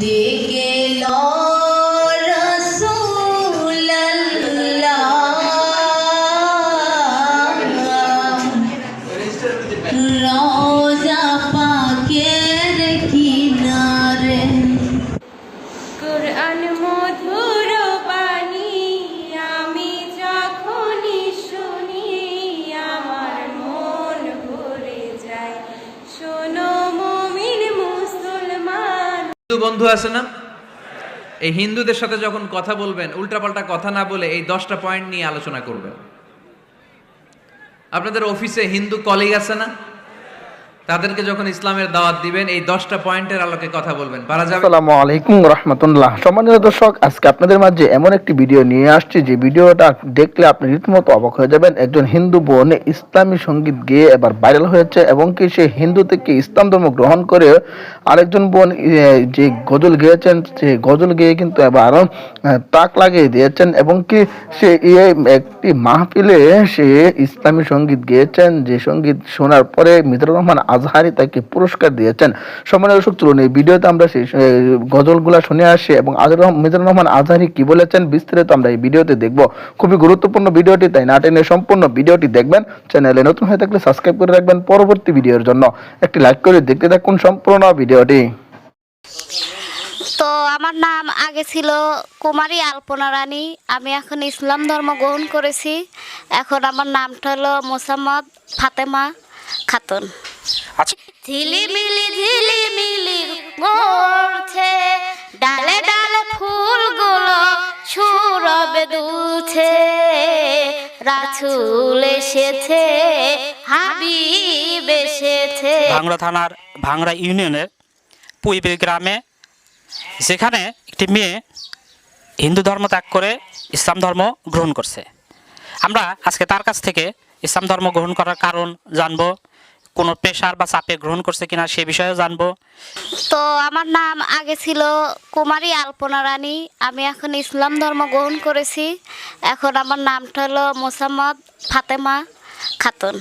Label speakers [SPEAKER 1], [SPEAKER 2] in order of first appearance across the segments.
[SPEAKER 1] ডেকে রোজা
[SPEAKER 2] বন্ধু আছে না? এই হিন্দুদের সাথে যখন কথা বলবেন, উল্টাপাল্টা কথা না বলে এই দশটা পয়েন্ট নিয়ে আলোচনা করবেন। আপনাদের অফিসে হিন্দু কলিগ আছে না? তাদেরকে যখন ইসলামের দাওয়াত দিবেন, এই দশটা পয়েন্টের আলোকে কথা বলবেন। পারা যাবে?
[SPEAKER 3] আসসালামু আলাইকুম রহমতুল্লাহ। সম্মানিত দর্শক, আজকে আপনাদের মাঝে এমন একটি ভিডিও নিয়ে আসছি। যে ভিডিওটা দেখলে আপনি রীতিমতো অবাক হয়ে যাবেন। একজন হিন্দু বোন ইসলামী সংগীত গেয়ে এবার ভাইরাল হয়েছে এবং কি সে হিন্দু থেকে ইসলাম ধর্ম গ্রহণ করে আরেকজন বোন যে গজল গেয়েছেন, সে গজল গেয়ে কিন্তু এবার তাক লাগিয়ে দিয়েছেন এবং কি সে একটি মাহফিলে সে ইসলামী সংগীত গেয়েছেন। যে সংগীত শোনার পরে মিজানুর রহমান আজহারি তাকে পুরস্কার দিয়েছেন। সম্মানের দর্শক, চলুন এই ভিডিওতে আমরা সেই গজলগুলা শুনে আসি এবং রহমান- মিজানুর রহমান আজহারি কি বলেছেন বিস্তারিত আমরা এই ভিডিওতে দেখব। খুবই গুরুত্বপূর্ণ ভিডিওটি, তাই না টেনে সম্পূর্ণ ভিডিওটি দেখবেন। চ্যানেলে নতুন হয়ে থাকলে সাবস্ক্রাইব করে রাখবেন পরবর্তী ভিডিওর জন্য। একটি লাইক করে দেখতে থাকুন সম্পূর্ণ ভিডিওটি।
[SPEAKER 4] তো আমার নাম আগে ছিল কুমারী আলপনা রানী। আমি এখন ইসলাম ধর্ম গ্রহণ করেছি। এখন আমার নামটা হলো মোসাম্মদ ফাতেমা খাতুন।
[SPEAKER 5] আচ্ছা।
[SPEAKER 4] ঝিলিমিলি ঝিলিমিলি গড়ছে ডালে ডালে ফুলগুলো সুরবে দুলছে রাছুল এসেছে হাবিব এসেছে।
[SPEAKER 5] ভাংড়া থানার ভাংড়া ইউনিয়নের পুইবে গ্রামে যেখানে একটি মেয়ে হিন্দু ধর্ম ত্যাগ করে ইসলাম ধর্ম গ্রহণ করছে। আমরা আজকে তার কাছ থেকে ইসলাম ধর্ম গ্রহণ করার কারণ জানব। কোনো পেশার বা চাপে গ্রহণ করছে কিনা সে বিষয়ে জানব।
[SPEAKER 4] তো আমার নাম আগে ছিল কুমারী আলপনা রানী। আমি এখন ইসলাম ধর্ম গ্রহণ করেছি। এখন আমার নামটা হলো মোসাম্মদ ফাতেমা খাতুন।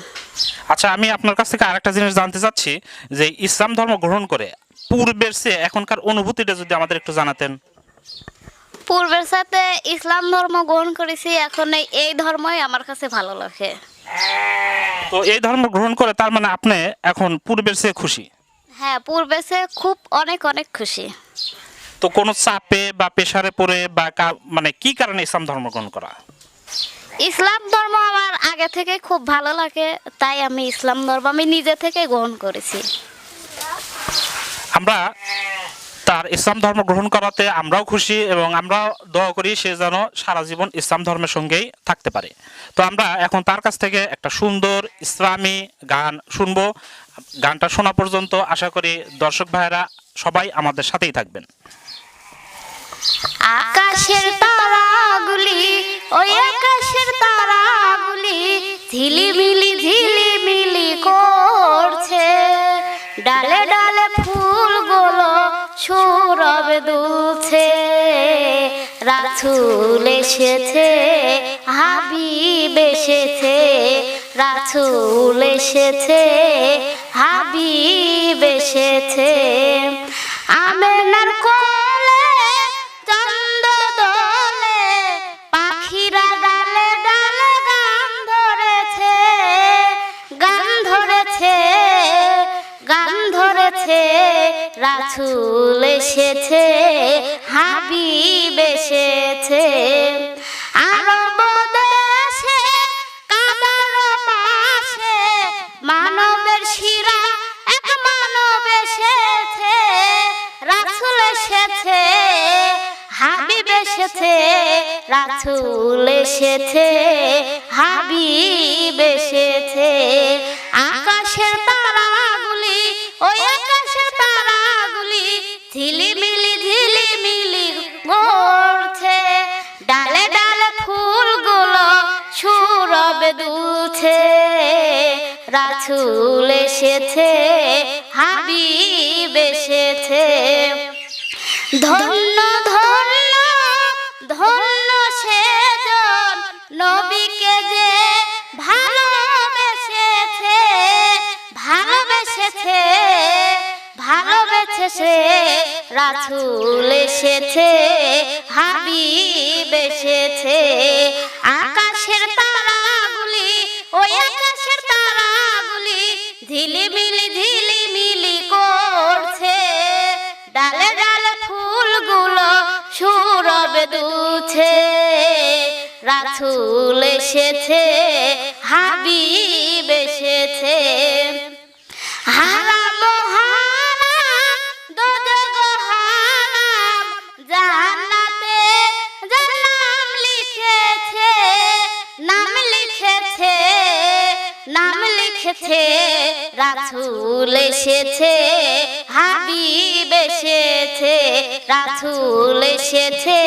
[SPEAKER 5] আচ্ছা আমি আপনার কাছ থেকে আরেকটা জিনিস জানতে চাচ্ছি যে ইসলাম ধর্ম গ্রহণ করে পূর্বের চেয়ে এখনকার অনুভূতিটা যদি আমাদের একটু জানাতেন।
[SPEAKER 4] পূর্বের সাথে ইসলাম ধর্ম গ্রহণ করেছি এখন এই ধর্মই আমার কাছে ভালো লাগে।
[SPEAKER 5] তো এই ধর্ম গ্রহণ করে তার মানে আপনি এখন পূর্বের চেয়ে খুশি?
[SPEAKER 4] হ্যাঁ পূর্বে সে খুব অনেক অনেক খুশি।
[SPEAKER 5] তো কোনো চাপে বা পেশারে পড়ে বা মানে কি কারণে ইসলাম ধর্ম গ্রহণ করা?
[SPEAKER 4] ইসলাম ধর্ম আমার আগে থেকে খুব ভালো লাগে তাই আমি ইসলাম ধর্ম আমি নিজে থেকে গ্রহণ করেছি।
[SPEAKER 5] আমরা তার ইসলাম ধর্ম গ্রহণ করাতে আমরাও খুশি এবং আমরা দোয়া করি সে যেন সারা জীবন ইসলাম ধর্মের সঙ্গেই থাকতে পারে। তো আমরা এখন তার কাছ থেকে একটা সুন্দর ইসলামী গান শুনব। গানটা শোনা পর্যন্ত আশা করি দর্শক ভাইয়েরা সবাই আমাদের সাথেই থাকবেন।
[SPEAKER 4] আকাশের তারাগুলি, ওই আকাশের তারাগুলি ঝিলিমিলি ঝিলিমিলি করছে। ডালে ডালে দুলছে রাছুল এসেছে হাবিব এসেছে রাছুল এসেছে হাবিব এসেছে। আমেনার কোলে রাছুল এসেছে, হাবিব এসেছে। আরব দেশে কাবার পাশে মানবের শিরা এক মানব এসেছে। রাসুল এসেছে, হাবিব এসেছে, রাসুল এসেছে, হাবিব এসেছে। দুলছে রাছুল এসেছে, হাবিব এসেছে। ধন্য ধন্য ধন্য সেজন নবীকে যে ভালোবেসেছে ভালোবেসেছে ভালোবেসেছে রাসুল এসেছে। দুছে রাসুল এসেছে, হাবিব এসেছে। হারাম হারাম দোজগ লিখেছে, নাম লিখেছে নাম লিখেছে রাসূল এসেছে, হাবিব এসেছে রাসূল এসেছে।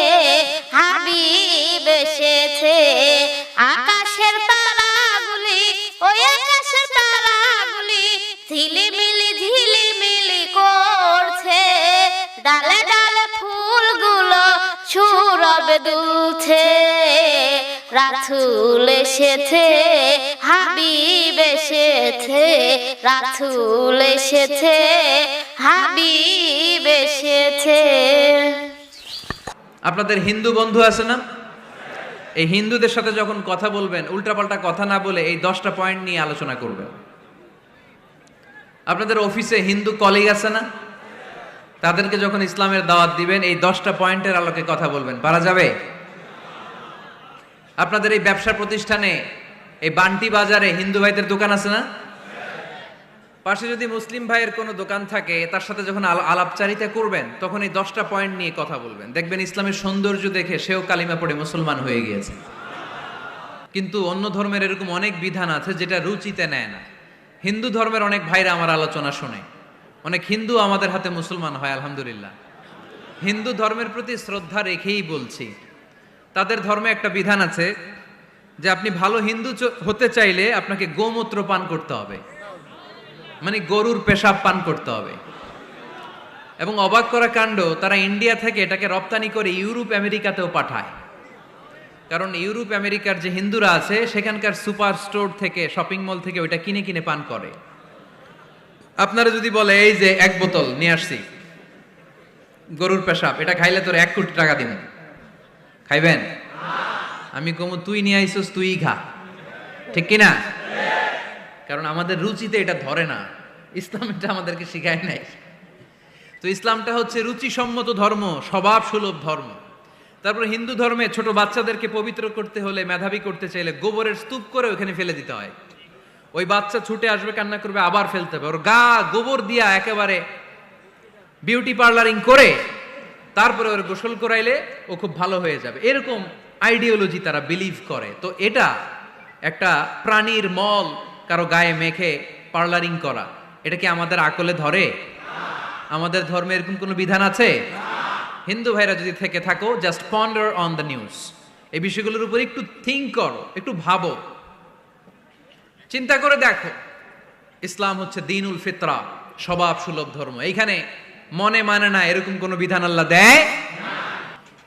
[SPEAKER 4] দুলছে, রাসুল এসেছে, হাবিব এসেছে, রাসুল এসেছে, হাবিব এসেছে।
[SPEAKER 2] আপনাদের হিন্দু বন্ধু আছে না? এই হিন্দুদের সাথে যখন কথা বলবেন, উল্টাপাল্টা কথা না বলে এই দশটা পয়েন্ট নিয়ে আলোচনা করবেন। আপনাদের অফিসে হিন্দু কলিগ আছে না? তাদেরকে যখন ইসলামের দাওয়াত দিবেন, এই দশটা পয়েন্টের আলোকে কথা বলবেন। পারা যাবে? আপনাদের এই ব্যবসা প্রতিষ্ঠানে, এই বান্টি বাজারে হিন্দু ভাইদের দোকান আছে না? পাশে যদি মুসলিম ভাইয়ের কোনো দোকান থাকে, তার সাথে যখন আলাপচারিতা করবেন, তখন এই দশটা পয়েন্ট নিয়ে কথা বলবেন। দেখবেন ইসলামের সৌন্দর্য দেখে সেও কালিমা পড়ে মুসলমান হয়ে গিয়েছে। কিন্তু অন্য ধর্মের এরকম অনেক বিধান আছে যেটা রুচিতে নেয় না। হিন্দু ধর্মের অনেক ভাইরা আমার আলোচনা শোনে। অনেক হিন্দু আমাদের হাতে মুসলমান হয়, আলহামদুলিল্লাহ। হিন্দু ধর্মের প্রতি শ্রদ্ধা রেখেই বলছি। তাদের ধর্মে একটা বিধান আছে যে আপনি ভালো হিন্দু হতে চাইলে আপনাকে গোমূত্র পান করতে হবে। মানে গরুর পেশাব পান করতে হবে। এবং অবাক করা কাণ্ড, তারা ইন্ডিয়া থেকে এটাকে রপ্তানি করে ইউরোপ, আমেরিকাতেও পাঠায়। কারণ ইউরোপ, আমেরিকার যে হিন্দুরা আছে, সেখানকার সুপার স্টোর থেকে, শপিং মল থেকে ওইটা কিনে কিনে পান করে। আপনারা যদি বলে, এই যে এক বোতল, নিয়ে আসছি। গরুর পেশাব, এটা খাইলে তোর এক কোটি টাকা দিন খাইবেন? আমি কমু, তুই নিয়ে আইসস, তুই খা। ঠিক কিনা? কারণ আমাদের রুচিতে এটা ধরে না। ইসলাম এটা আমাদেরকে শিখায় নাই। তো ইসলামটা হচ্ছে রুচিসম্মত ধর্ম স্বভাব সুলভ ধর্ম। তারপর হিন্দু ধর্মে ছোট বাচ্চাদেরকে পবিত্র করতে হলে, মেধাবী করতে চাইলে গোবরের স্তূপ করে ওখানে ফেলে দিতে হয়। ওই বাচ্চা ছুটে আসবে, কান্না করবে, আবার ফেলতে হবে। ওর গা গোবর দিয়া একেবারে বিউটি পার্লারিং করে তারপরে ওর গোসল করাইলে ও খুব ভালো হয়ে যাবে। এরকম আইডিওলজি তারা বিলিভ করে। তো এটা একটা প্রাণীর মল কারও গায়ে মেখে পার্লারিং করা। এটা কি আমাদের আকলে ধরে? আমাদের ধর্মে এরকম কোনো বিধান আছে? হিন্দু ভাইরা যদি থেকে থাকো just ponder on the news এই বিষয়গুলোর উপর একটু থিঙ্ক করো, একটু ভাবো। চিন্তা করে দেখো। ইসলাম হচ্ছে দিনুল ফিতরা, স্বভাব সুলভ ধর্ম। এইখানে মনে মানে না, এরকম কোনো বিধান আল্লাহ দেয়?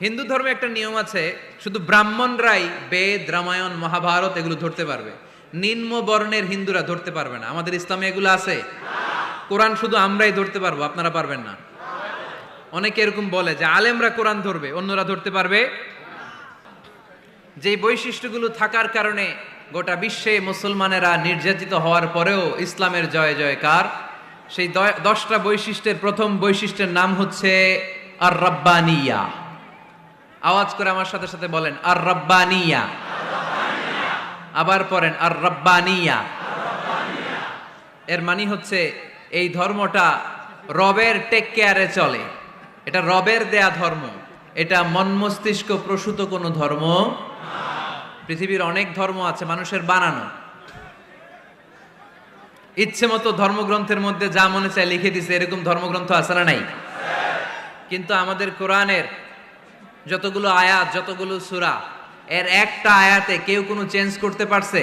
[SPEAKER 2] হিন্দু ধর্মে একটা নিয়ম আছে, শুধু ব্রাহ্মণরাই বেদ, রামায়ণ, মহাভারত এগুলো ধরতে পারবে। নিম্ন বর্ণের হিন্দুরা ধরতে পারবে না। আমাদের ইসলামে এগুলো আছে। কোরআন শুধু আমরাই ধরতে পারব, আপনারা পারবেন না। অনেকে এরকম বলে যে আলেমরা কোরআন ধরবে, অন্যরা ধরতে পারবে? যে বৈশিষ্ট্যগুলো থাকার কারণে গোটা বিশ্বে মুসলমানেরা নির্যাতিত হওয়ার পরেও ইসলামের জয় জয়কার। সেই দশটা বৈশিষ্ট্যের প্রথম বৈশিষ্ট্যের নাম হচ্ছে আর রব্বানিয়া আওয়াজ করে আমার সাথে সাথে বলেন আর রব্বানিয়া আবার পড়েন আর রব্বানিয়া এর মানে হচ্ছে এই ধর্মটা রবের টেক কেয়ারে চলে। এটা রবের দেয়া ধর্ম। এটা মন মস্তিষ্ক প্রসূত কোনো ধর্ম পৃথিবীর অনেক ধর্ম আছে, মানুষের বানানো। ইচ্ছে মতো ধর্মগ্রন্থের মধ্যে যা মনে চায় লিখে দিছে, এরকম ধর্মগ্রন্থ আছে না নাই? কিন্তু আমাদের কোরআনের যতগুলো আয়াত, যতগুলো সূরা, এর একটা আয়াতে কেউ কোনো চেঞ্জ করতে পারছে?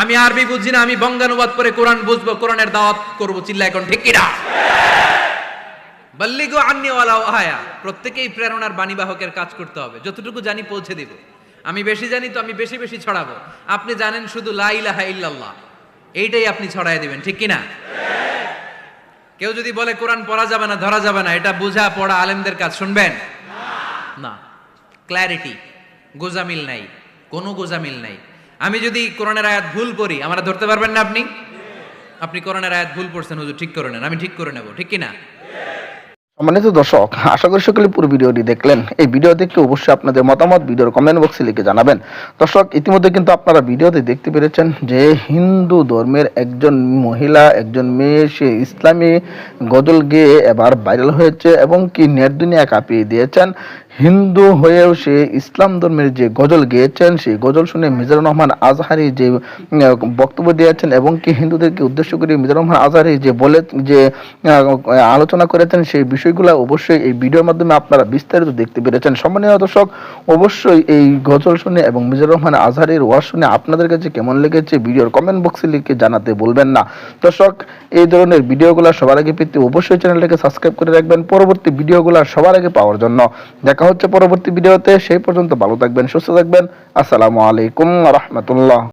[SPEAKER 2] আমি আরবি বুঝি না, আমি বঙ্গানুবাদ করে কোরআন বুঝব, কোরআনের দাওয়াত করব চিল্লা এখন ঠিক কিনা? বল্লিগো আন্নি ওয়ালা প্রত্যেকেই প্রেরণার বাণীবাহকের কাজ করতে হবে, যতটুকু জানি পৌঁছে দিব। আমি বেশি জানি তো আমি বেশি বেশি ছড়াবো। আপনি জানেন শুধু লা ইলাহা ইল্লাল্লাহ। এইটাই আপনি ছড়াই দিবেন, ঠিক কিনা? কেউ যদি বলে কোরআন পড়া যাবে না, ধরা যাবে না, এটা বোঝা পড়া আলেমদের কাজ, শুনবেন? না। ক্ল্যারিটি গোজামিল নাই, কোনো গোজামিল নাই। আমি যদি কোরআনের আয়াত ভুল করি আমরা ধরতে পারবেন না আপনি? আপনি কোরআনের আয়াত ভুল পড়ছেন, হুজুর, ঠিক করে নেন, আমি ঠিক করে নেব, ঠিক কি না
[SPEAKER 3] সম্মানিত দর্শক, আশা করি সকলে পুরো ভিডিওটি দেখলেন। এই ভিডিও দেখে অবশ্যই আপনাদের মতামত ভিডিওর কমেন্ট বক্সে লিখে জানাবেন। দর্শক, ইতিমধ্যে কিন্তু আপনারা ভিডিওতে দেখতে পেরেছেন যে হিন্দু ধর্মের একজন মহিলা, একজন মেয়ে, সে ইসলামী গজল গেয়ে এবার ভাইরাল হয়েছে এবং কি নেট দুনিয়া কাঁপিয়ে দিয়েছেন। হিন্দু হয়েও সে ইসলাম ধর্মের যে গজল গেয়েছেন, সেই গজল শুনে মিজানুর রহমান আজহারি যে বক্তব্য দিয়েছেন এবং কি হিন্দুদেরকে উদ্দেশ্য করে মিজানুর রহমান আজহারি যে বলে, যে আলোচনা করেছেন, সেই বিষয়গুলো অবশ্যই এই ভিডিওর মাধ্যমে আপনারা বিস্তারিত দেখতে পেরেছেন। সম্মানীয় দর্শক, অবশ্যই এই গজল শুনে এবং মিজানুর রহমান আজহারির ওয়াজ শুনে আপনাদের কাছে কেমন লেগেছে ভিডিওর কমেন্ট বক্সে লিখে জানাতে বলবেন না। দর্শক, এই ধরনের ভিডিওগুলো সবার আগে পেতে অবশ্যই চ্যানেলটাকে সাবস্ক্রাইব করে রাখবেন। পরবর্তী ভিডিওগুলো সবার আগে পাওয়ার জন্য। দেখা হচ্ছে পরবর্তী ভিডিওতে সেই পর্যন্ত ভালো থাকবেন সুস্থ থাকবেন। আসসালামু আলাইকুম রহমতুল্লাহ।